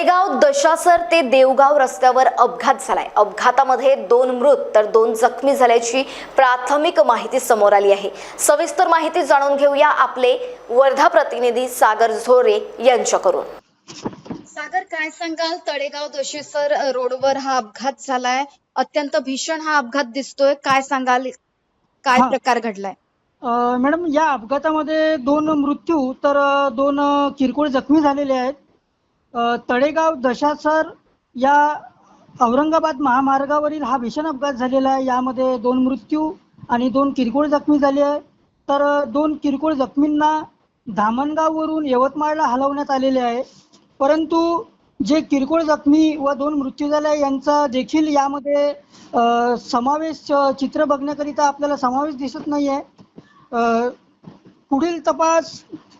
तळेगाव दशासर ते देवगाव रस्त्यावर अपघात झालाय. अपघातामध्ये दोन मृत तर दोन जखमी झाल्याची प्राथमिक माहिती समोर आली आहे. सविस्तर माहिती जाणून घेऊया आपले वर्धा प्रतिनिधी सागर झोरे यांच्याकडून. सागर काय सांगाल? तळेगाव दशेसर रोडवर हा अपघात झालाय. अत्यंत भीषण हा अपघात दिसतोय. काय सांगाल? काय. प्रकार घडलाय? मॅडम या अपघातामध्ये दोन मृत्यू तर दोन किरकोळ जखमी झालेले आहेत. तळेगाव दशासर या औरंगाबाद महामार्गावरील हा भीषण अपघात झालेला आहे. यामध्ये दोन मृत्यू आणि दोन किरकोळ जखमी झाले आहे. तर दोन किरकोळ जखमींना धामणगाववरून यवतमाळला हलवण्यात आलेले आहे. परंतु जे किरकोळ जखमी व दोन मृत्यू झाले यांचा देखील यामध्ये समावेश चित्र बघण्याकरिता आपल्याला समावेश दिसत नाही आहे पुढील तपास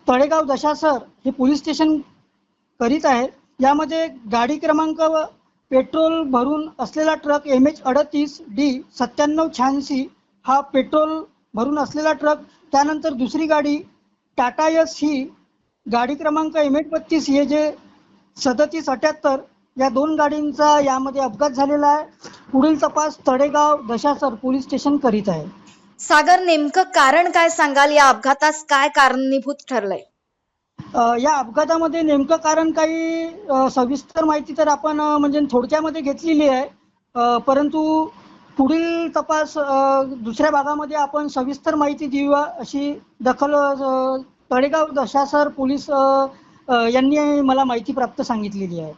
तळेगाव दशासर हे पोलीस स्टेशन करीत आहे यामध्ये गाडी क्रमांक व पेट्रोल भरून असलेला ट्रक एम एच अडतीस डी सत्त्याण्णव शहाऐंशी हा पेट्रोल भरून असलेला ट्रक त्यानंतर दुसरी गाडी टाटा यस ही गाडी क्रमांक एम एच बत्तीस हे जे सदतीस अठ्याहत्तर या दोन गाडींचा यामध्ये अपघात झालेला आहे. पुढील तपास तडेगाव दशासर पोलीस स्टेशन करीत आहे. सागर नेमकं कारण काय सांगाल? या अपघातास काय कारणीभूत ठरलंय? या अपघातामध्ये नेमकं कारण काही सविस्तर माहिती तर आपण म्हणजे थोडक्यामध्ये घेतलेली आहे. परंतु पुढील तपास दुसऱ्या भागामध्ये आपण सविस्तर माहिती देऊया अशी दखल तळेगाव दशासर पोलीस यांनी मला माहिती प्राप्त सांगितलेली आहे.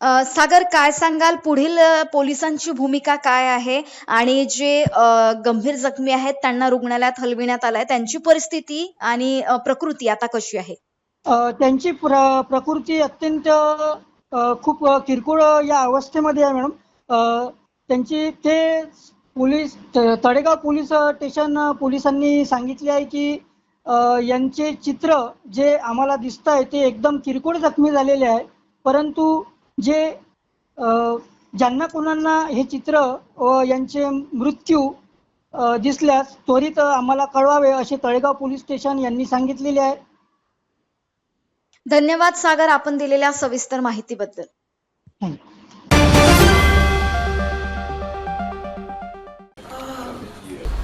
सागर काय सांगाल? पुढील पोलिसांची भूमिका काय आहे? आणि जे गंभीर जखमी आहेत त्यांना रुग्णालयात हलविण्यात आलाय. त्यांची परिस्थिती आणि प्रकृती आता कशी आहे? त्यांची प्र प्रकृती अत्यंत खूप किरकोळ या अवस्थेमध्ये आहे मॅडम. अ, त्यांची ते police Tadegaon Talegaon police station पोलिसांनी सांगितले आहे की यांचे चित्र जे आम्हाला दिसत आहे ते एकदम किरकोळ जखमी झालेले आहे. परंतु जे अ, ज्यांना कोणांना हे चित्र व यांचे मृत्यू दिसल्यास त्वरित आम्हाला कळवावे असे तळेगाव पोलीस स्टेशन यांनी सांगितलेले आहे. धन्यवाद सागर आपण दिलेल्या सविस्तर माहितीबद्दल.